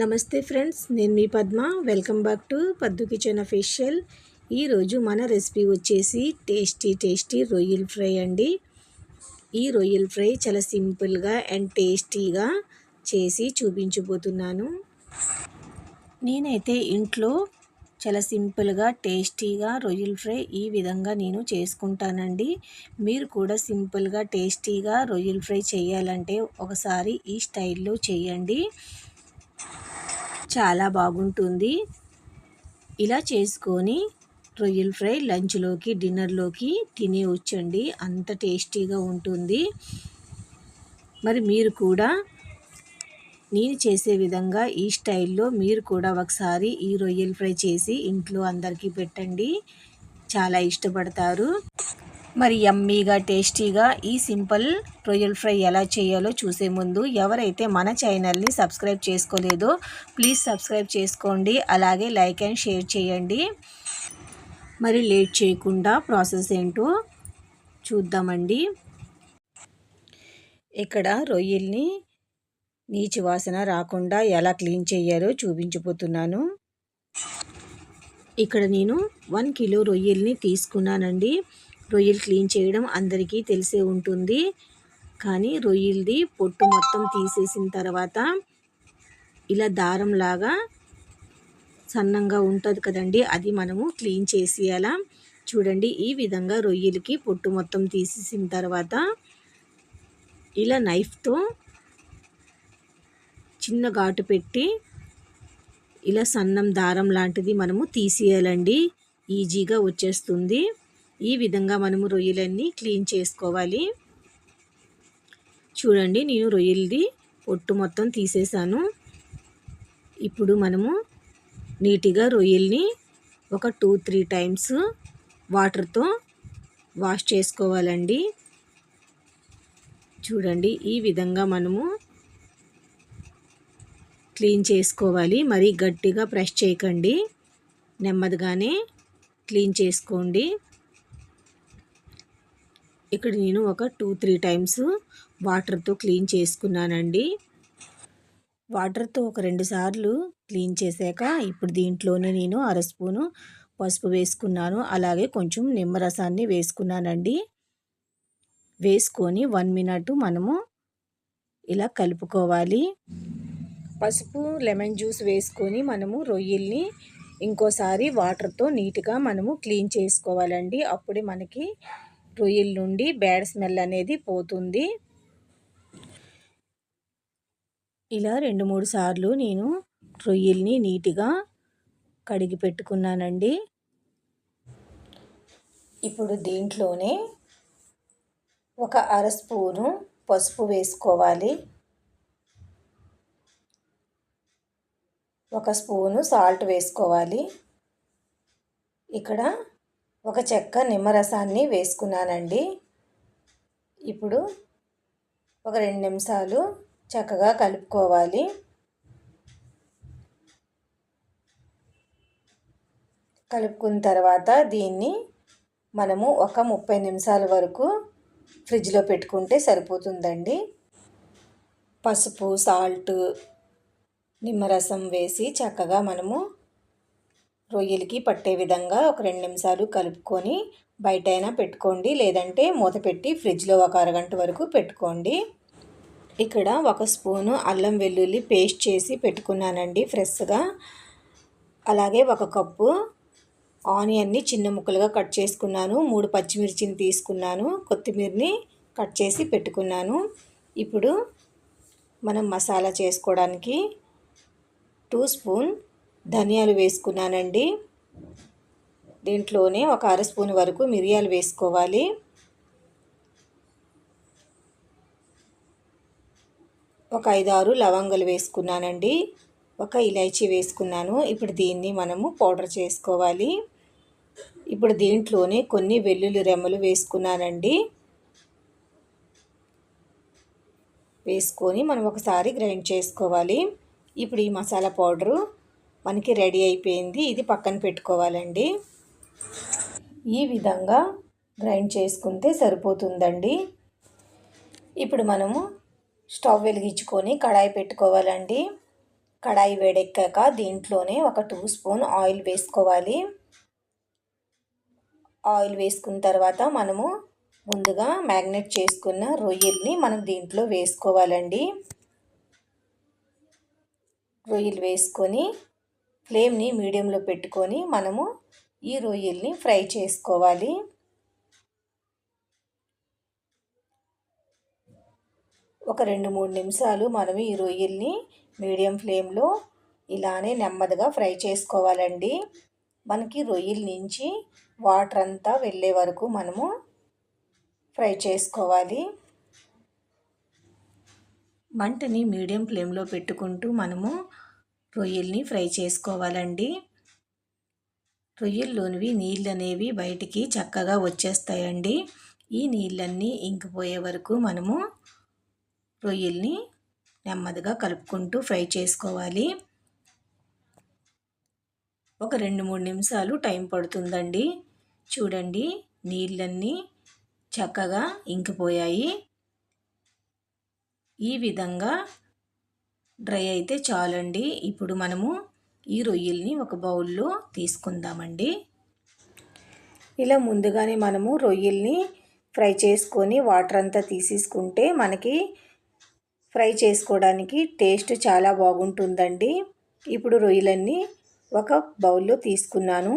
నమస్తే ఫ్రెండ్స్ నేను మీ Padma. Welcome back to Paddu kitchen official. ఈరోజు మన రెసిపీ వచ్చేసి టేస్టీ టేస్టీ రొయ్యల ఫ్రై అండి. ఈ రొయ్యల ఫ్రై చాలా సింపుల్గా అండ్ టేస్టీగా చేసి చూపించబోతున్నాను. నేనైతే ఇంట్లో చాలా సింపుల్గా టేస్టీగా రొయ్యల ఫ్రై ఈ విధంగా నేను చేసుకుంటానండి. మీరు కూడా సింపుల్గా టేస్టీగా రొయ్యల ఫ్రై చేయాలంటే ఒకసారి ఈ స్టైల్లో చేయండి. చాలా బాగుంటుంది. ఇలా చేసుకొని రొయ్యల ఫ్రై లంచ్లోకి డిన్నర్లోకి తినేవచ్చండి అంత టేస్టీగా ఉంటుంది. మరి మీరు కూడా నేను చేసే విధంగా ఈ స్టైల్లో మీరు కూడా ఒకసారి ఈ రొయ్యల ఫ్రై చేసి ఇంట్లో అందరికీ పెట్టండి. చాలా ఇష్టపడతారు. మరి యమ్మీగా టేస్టీగా ఈ సింపుల్ రొయ్యల ఫ్రై ఎలా చేయాలో చూసే ముందు ఎవరైతే మన ఛానల్ని సబ్స్క్రైబ్ చేసుకోలేదో ప్లీజ్ సబ్స్క్రైబ్ చేసుకోండి. అలాగే లైక్ అండ్ షేర్ చేయండి. మరి లేట్ చేయకుండా ప్రాసెస్ ఏంటో చూద్దామండి. ఇక్కడ రొయ్యల్ని నీచి వాసన రాకుండా ఎలా క్లీన్ చేయాలో చూపించిపోతున్నాను ఇక్కడ నేను వన్ కిలో రొయ్యల్ని తీసుకున్నానండి. రొయ్యలు క్లీన్ చేయడం అందరికీ తెలిసే ఉంటుంది. కానీ రొయ్యలది పొట్టు మొత్తం తీసేసిన తర్వాత ఇలా దారంలాగా సన్నంగా ఉంటుంది కదండి అది మనము క్లీన్ చేసేయాల. చూడండి ఈ విధంగా రొయ్యలకి పొట్టు మొత్తం తీసేసిన తర్వాత ఇలా నైఫ్తో చిన్న ఘాటు పెట్టి ఇలా సన్నం దారం లాంటిది మనము తీసేయాలండి. ఈజీగా వచ్చేస్తుంది. ఈ విధంగా మనము రొయ్యలన్నీ క్లీన్ చేసుకోవాలి. చూడండి నేను రొయ్యలది పొట్టు మొత్తం తీసేసాను. ఇప్పుడు మనము నీట్గా రొయ్యల్ని ఒక టూ త్రీ టైమ్స్ వాటర్తో వాష్ చేసుకోవాలండి. చూడండి ఈ విధంగా మనము క్లీన్ చేసుకోవాలి. మరీ గట్టిగా ప్రెస్ చేయకండి. నెమ్మదిగానే క్లీన్ చేసుకోండి. ఇక్కడ నేను ఒక టూ త్రీ టైమ్స్ వాటర్తో క్లీన్ చేసుకున్నానండి. వాటర్తో ఒక రెండు సార్లు క్లీన్ చేశాక ఇప్పుడు దీంట్లోనే నేను అర స్పూను పసుపు వేసుకున్నాను. అలాగే కొంచెం నిమ్మరసాన్ని వేసుకున్నానండి. వేసుకొని వన్ మినిట్ మనము ఇలా కలుపుకోవాలి. పసుపు లెమన్ జ్యూస్ వేసుకొని మనము రొయ్యల్ని ఇంకోసారి వాటర్తో నీట్గా మనము క్లీన్ చేసుకోవాలండి. అప్పుడే మనకి రొయ్యల నుండి బ్యాడ్ స్మెల్ అనేది పోతుంది. ఇలా రెండు మూడు సార్లు నేను రొయ్యల్ని నీట్గా కడిగి పెట్టుకున్నానండి. ఇప్పుడు దీంట్లోనే ఒక అర స్పూను పసుపు వేసుకోవాలి. ఒక స్పూను సాల్ట్ వేసుకోవాలి. ఇక్కడ ఒక చెక్క నిమ్మరసాన్ని వేసుకున్నానండి. ఇప్పుడు ఒక రెండు నిమిషాలు చక్కగా కలుపుకోవాలి. కలుపుకున్న తర్వాత దీన్ని మనము ఒక ముప్పై నిమిషాల వరకు ఫ్రిడ్జ్లో పెట్టుకుంటే సరిపోతుందండి. పసుపు సాల్ట్ నిమ్మరసం వేసి చక్కగా మనము రొయ్యలకి పట్టే విధంగా ఒక రెండు నిమిషాలు కలుపుకొని బయట అయినా పెట్టుకోండి. లేదంటే మూత పెట్టి ఫ్రిడ్జ్లో ఒక అరగంట వరకు పెట్టుకోండి. ఇక్కడ ఒక స్పూను అల్లం వెల్లుల్లి పేస్ట్ చేసి పెట్టుకున్నానండి ఫ్రెష్గా. అలాగే ఒక కప్పు ఆనియన్ని చిన్న ముక్కలుగా కట్ చేసుకున్నాను. మూడు పచ్చిమిర్చిని తీసుకున్నాను. కొత్తిమీరిని కట్ చేసి పెట్టుకున్నాను. ఇప్పుడు మనం మసాలా చేసుకోవడానికి టూ స్పూన్ ధనియాలు వేసుకున్నానండి. దీంట్లోనే ఒక అర స్పూన్ వరకు మిరియాలు వేసుకోవాలి. ఒక ఐదారు లవంగలు వేసుకున్నానండి. ఒక ఇలైచీ వేసుకున్నాను. ఇప్పుడు దీన్ని మనము పౌడర్ చేసుకోవాలి. ఇప్పుడు దీంట్లోనే కొన్ని వెల్లుల్లి రెమ్మలు వేసుకున్నానండి. వేసుకొని మనం ఒకసారి గ్రైండ్ చేసుకోవాలి. ఇప్పుడు ఈ మసాలా పౌడరు మనకి రెడీ అయిపోయింది. ఇది పక్కన పెట్టుకోవాలండి. ఈ విధంగా గ్రైండ్ చేసుకుంటే సరిపోతుందండి. ఇప్పుడు మనము స్టవ్ వెలిగించుకొని కడాయి పెట్టుకోవాలండి. కడాయి వేడెక్కాక దీంట్లోనే ఒక టూ స్పూన్ ఆయిల్ వేసుకోవాలి. ఆయిల్ వేసుకున్న తర్వాత మనము ముందుగా మ్యాగ్నెట్ చేసుకున్న రొయ్యల్ని మనం దీంట్లో వేసుకోవాలండి. రొయ్యలు వేసుకొని ఫ్లేమ్ని మీడియంలో పెట్టుకొని మనము ఈ రొయ్యల్ని ఫ్రై చేసుకోవాలి. ఒక రెండు మూడు నిమిషాలు మనం ఈ రొయ్యల్ని మీడియం ఫ్లేమ్లో ఇలానే నెమ్మదిగా ఫ్రై చేసుకోవాలండి. మనకి రొయ్యల నుంచి వాటర్ అంతా వెళ్ళే వరకు మనము ఫ్రై చేసుకోవాలి. మంటని మీడియం ఫ్లేమ్లో పెట్టుకుంటూ మనము రొయ్యల్ని ఫ్రై చేసుకోవాలండి. రొయ్యల్లోనివి నీళ్ళు అనేవి బయటికి చక్కగా వచ్చేస్తాయండి. ఈ నీళ్ళన్నీ ఇంకిపోయే వరకు మనము రొయ్యల్ని నెమ్మదిగా కలుపుకుంటూ ఫ్రై చేసుకోవాలి. ఒక రెండు మూడు నిమిషాలు టైం పడుతుందండి. చూడండి నీళ్ళన్నీ చక్కగా ఇంకిపోయాయి. ఈ విధంగా డ్రై అయితే చాలండి. ఇప్పుడు మనము ఈ రొయ్యల్ని ఒక బౌల్లో తీసుకుందామండి. ఇలా ముందుగానే మనము రొయ్యల్ని ఫ్రై చేసుకొని వాటర్ అంతా తీసేసుకుంటే మనకి ఫ్రై చేసుకోవడానికి టేస్ట్ చాలా బాగుంటుందండి. ఇప్పుడు రొయ్యలన్నీ ఒక బౌల్లో తీసుకున్నాను.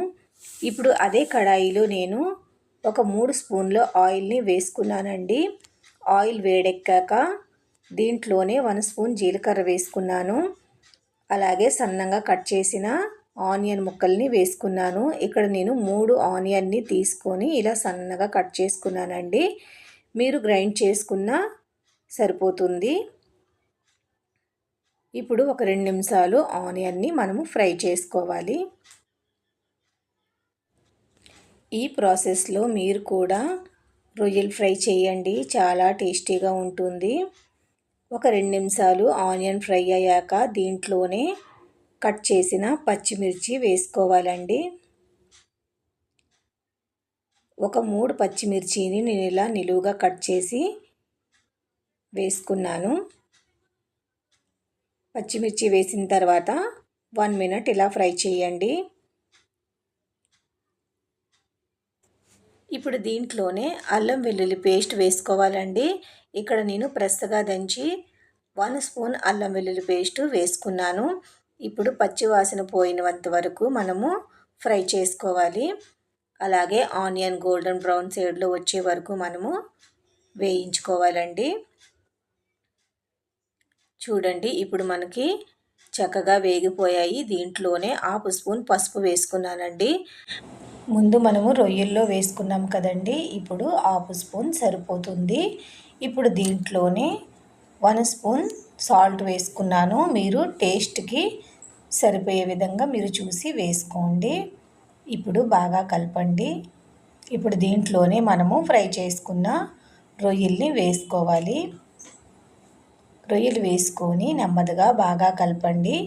ఇప్పుడు అదే కడాయిలో నేను ఒక మూడు స్పూన్ల ఆయిల్ని వేసుకున్నానండి. ఆయిల్ వేడెక్కాక దీంట్లోనే వన్ స్పూన్ జీలకర్ర వేసుకున్నాను. అలాగే సన్నంగా కట్ చేసిన ఆనియన్ ముక్కల్ని వేసుకున్నాను. ఇక్కడ నేను మూడు ఆనియన్ని తీసుకొని ఇలా సన్నగా కట్ చేసుకున్నానండి. మీరు గ్రైండ్ చేసుకున్న సరిపోతుంది. ఇప్పుడు ఒక రెండు నిమిషాలు ఆనియన్ని మనము ఫ్రై చేసుకోవాలి. ఈ ప్రాసెస్లో మీరు కూడా రొయ్యలు ఫ్రై చేయండి. చాలా టేస్టీగా ఉంటుంది. ఒక రెండు నిమిషాలు ఆనియన్ ఫ్రై అయ్యాక దీంట్లోనే కట్ చేసిన పచ్చిమిర్చి వేసుకోవాలండి. ఒక మూడు పచ్చిమిర్చిని నేను ఇలా నిలువుగా కట్ చేసి వేసుకున్నాను. పచ్చిమిర్చి వేసిన తర్వాత వన్ మినిట్ ఇలా ఫ్రై చేయండి. ఇప్పుడు దీంట్లోనే అల్లం వెల్లుల్లి పేస్ట్ వేసుకోవాలండి. ఇక్కడ నేను ప్రెస్గా దంచి వన్ స్పూన్ అల్లం వెల్లుల్లి పేస్ట్ వేసుకున్నాను. ఇప్పుడు పచ్చివాసన పోయినంత వరకు మనము ఫ్రై చేసుకోవాలి. అలాగే ఆనియన్ గోల్డెన్ బ్రౌన్ సైడ్లో వచ్చే వరకు మనము వేయించుకోవాలండి. చూడండి ఇప్పుడు మనకి చక్కగా వేగిపోయాయి. దీంట్లోనే హాఫ్ స్పూన్ పసుపు వేసుకున్నానండి. ముందు మనము రొయ్యల్లో వేసుకున్నాం కదండి. ఇప్పుడు హాఫ్ స్పూన్ సరిపోతుంది. ఇప్పుడు దీంట్లోనే వన్ స్పూన్ సాల్ట్ వేసుకున్నాను. మీరు టేస్ట్కి సరిపోయే విధంగా మీరు చూసి వేసుకోండి. ఇప్పుడు బాగా కలపండి. ఇప్పుడు దీంట్లోనే మనము ఫ్రై చేసుకున్న రొయ్యల్ని వేసుకోవాలి. రొయ్యలు వేసుకొని నెమ్మదిగా బాగా కలపండి.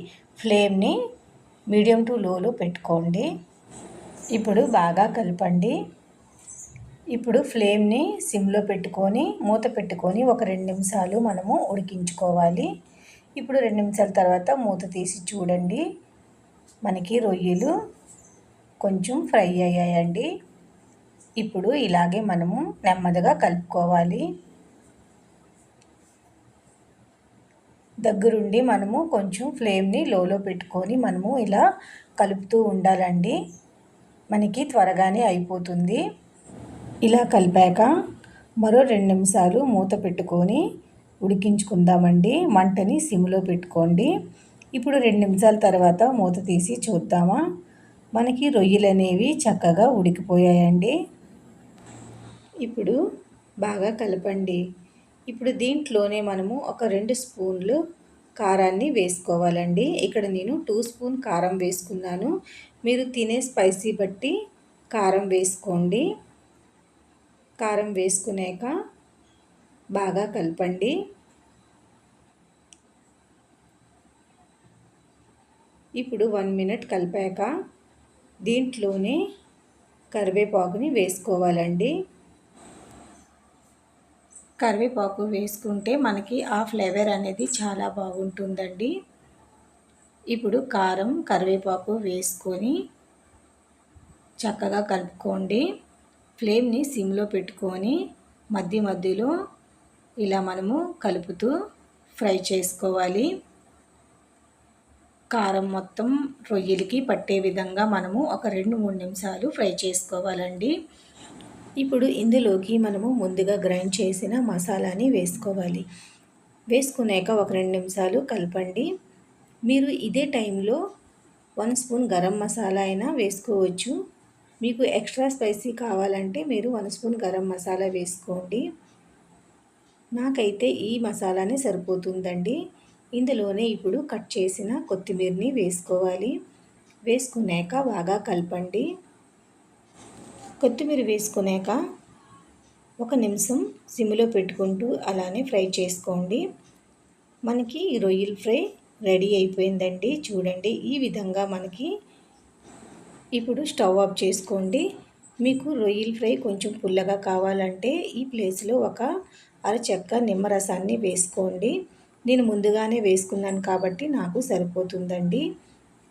ఫ్లేమ్ని మీడియం టు లోలో పెట్టుకోండి. ఇప్పుడు బాగా కలపండి. ఇప్పుడు ఫ్లేమ్ని సిమ్లో పెట్టుకొని మూత పెట్టుకొని ఒక రెండు నిమిషాలు మనము ఉడికించుకోవాలి. ఇప్పుడు రెండు నిమిషాల తర్వాత మూత తీసి చూడండి. మనకి రొయ్యలు కొంచెం ఫ్రై అయ్యాయండి. ఇప్పుడు ఇలాగే మనము నెమ్మదిగా కలుపుకోవాలి. దగ్గరుండి మనము కొంచెం ఫ్లేమ్ని లోలో పెట్టుకొని మనము ఇలా కలుపుతూ ఉండాలండి. మనకి త్వరగానే అయిపోతుంది. ఇలా కలిపాక మరో రెండు నిమిషాలు మూత పెట్టుకొని ఉడికించుకుందామండి. మంటని సిమ్లో పెట్టుకోండి. ఇప్పుడు రెండు నిమిషాల తర్వాత మూత తీసి చూద్దామా? మనకి రొయ్యలు అనేవి చక్కగా ఉడికిపోయాయండి. ఇప్పుడు బాగా కలపండి. ఇప్పుడు దీంట్లోనే మనము ఒక రెండు స్పూన్లు కారాన్ని వేసుకోవాలండి. ఇక్కడ నేను టూ స్పూన్ కారం వేసుకున్నాను. మీరు తినే స్పైసీ బట్టి కారం వేసుకోండి. కారం వేసుకున్నాక బాగా కలపండి. ఇప్పుడు వన్ మినిట్ కలిపాక దీంట్లోనే కరివేపాకుని వేసుకోవాలండి. కరివేపాకు వేసుకుంటే మనకి ఆ ఫ్లేవర్ అనేది చాలా బాగుంటుందండి. ఇప్పుడు కారం కరివేపాకు వేసుకొని చక్కగా కలుపుకోండి. ఫ్లేమ్ని సిమ్లో పెట్టుకొని మధ్య మధ్యలో ఇలా మనము కలుపుతూ ఫ్రై చేసుకోవాలి. కారం మొత్తం రొయ్యలకి పట్టే విధంగా మనము ఒక రెండు మూడు నిమిషాలు ఫ్రై చేసుకోవాలండి. ఇప్పుడు ఇందులోకి మనము ముందుగా గ్రైండ్ చేసిన మసాలాని వేసుకోవాలి. వేసుకున్నాక ఒక రెండు నిమిషాలు కలపండి. మీరు ఇదే టైంలో వన్ స్పూన్ గరం మసాలా అయినా వేసుకోవచ్చు. మీకు ఎక్స్ట్రా స్పైసీ కావాలంటే మీరు వన్ స్పూన్ గరం మసాలా వేసుకోండి. నాకైతే ఈ మసాలానే సరిపోతుందండి. ఇందులోనే ఇప్పుడు కట్ చేసిన కొత్తిమీరని వేసుకోవాలి. వేసుకున్నాక బాగా కలపండి. కొత్తిమీర వేసుకున్నాక ఒక నిమిషం సిమ్లో పెట్టుకుంటూ అలానే ఫ్రై చేసుకోండి. మనకి రొయ్యల ఫ్రై రెడీ అయిపోయిందండి. చూడండి ఈ విధంగా మనకి ఇప్పుడు స్టవ్ ఆఫ్ చేసుకోండి. మీకు రొయ్యల ఫ్రై కొంచెం పుల్లగా కావాలంటే ఈ ప్లేస్లో ఒక అరచెక్క నిమ్మరసాన్ని వేసుకోండి. నేను ముందుగానే వేసుకున్నాను కాబట్టి నాకు సరిపోతుందండి.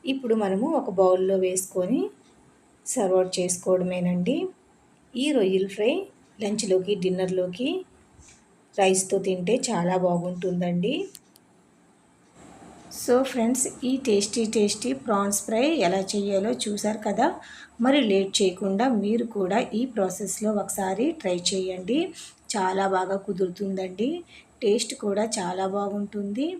ఇప్పుడు మనము ఒక బౌల్లో వేసుకొని సర్వ్ అవుట్ చేసుకోవడమేనండి. ఈ రొయ్యల ఫ్రై లంచ్లోకి డిన్నర్లోకి రైస్తో తింటే చాలా బాగుంటుందండి. సో ఫ్రెండ్స్ ఈ టేస్టీ టేస్టీ ప్రాన్స్ ఫ్రై ఎలా చేయాలో చూసారు కదా? మరి లేట్ చేయకుండా మీరు కూడా ఈ ప్రాసెస్లో ఒకసారి ట్రై చేయండి. చాలా బాగా కుదురుతుందండి. టేస్ట్ కూడా చాలా బాగుంటుంది.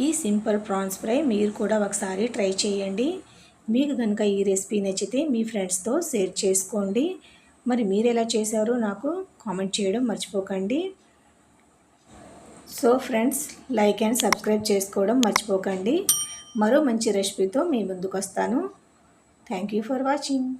ఈ సింపుల్ ప్రాన్స్ ఫ్రై మీరు కూడా ఒకసారి ట్రై చేయండి. మీకు కనుక ఈ రెసిపీ నచ్చితే మీ ఫ్రెండ్స్తో షేర్ చేసుకోండి. మరి మీరు ఎలా చేశారో నాకు కామెంట్ చేయడం మర్చిపోకండి. So friends like and subscribe చేసుకోవడం మర్చిపోకండి. మరో మంచి రెసిపీతో మీ ముందుకు వస్తాను థ్యాంక్ యూ ఫర్ వాచింగ్.